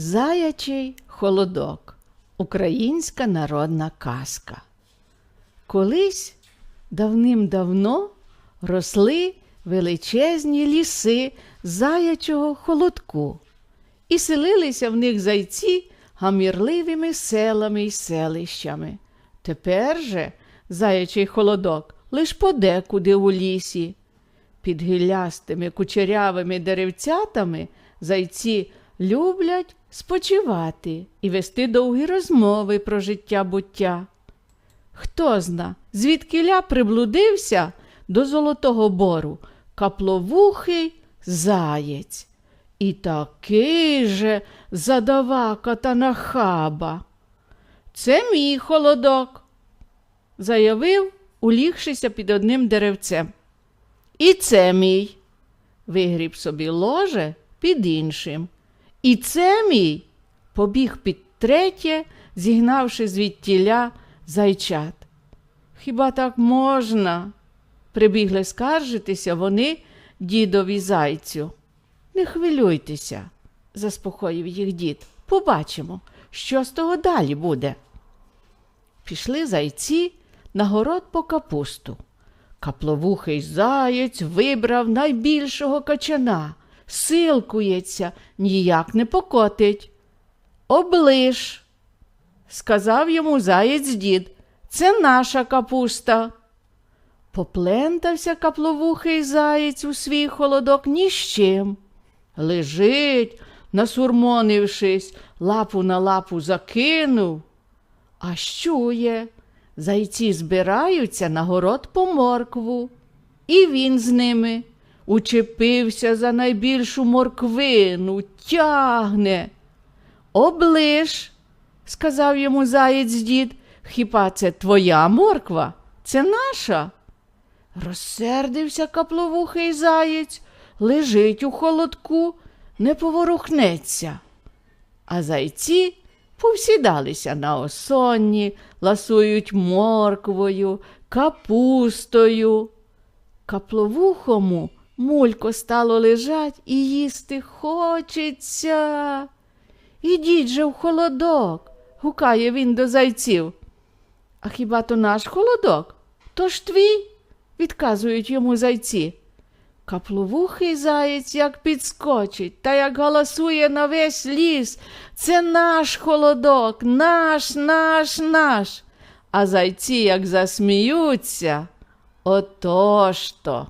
Заячий холодок. Українська народна казка. Колись давним-давно росли величезні ліси заячого холодку, і селилися в них зайці гамірливими селами й селищами. Тепер же заячий холодок лиш подекуди у лісі. Під гіллястими кучерявими деревцятами зайці люблять спочивати і вести довгі розмови про життя буття. Хто зна, звідкиля приблудився до Золотого бору капловухий заєць. І такий же задавака та нахаба. Це мій холодок, заявив, улігшися під одним деревцем. І це мій. Вигріб собі ложе під іншим. І це мій. Побіг під третє, зігнавши звідтіля зайчат. Хіба так можна? Прибігли скаржитися вони дідові зайцю. Не хвилюйтеся, заспокоїв їх дід. Побачимо, що з того далі буде. Пішли зайці на город по капусту. Капловухий заєць вибрав найбільшого качана, силкується, ніяк не покотить. Оближ, сказав йому заєць дід, це наша капуста. Поплентався капловухий заєць у свій холодок ні з чим. Лежить, насурмонившись, лапу на лапу закинув. А чує, зайці збираються на город по моркву. І він з ними учепився за найбільшу морквину, тягне. Оближ, сказав йому заєць дід, хіба це твоя морква? Це наша? Розсердився капловухий заєць, лежить у холодку, не поворухнеться. А зайці повсідалися на осонні, ласують морквою, капустою. Капловухому мулько стало лежать і їсти хочеться. Ідіть же в холодок, гукає він до зайців. А хіба то наш холодок? То ж твій, відказують йому зайці. Капловухий заєць як підскочить та як голосує на весь ліс. Це наш холодок, наш, наш, наш. А зайці як засміються. Отож то.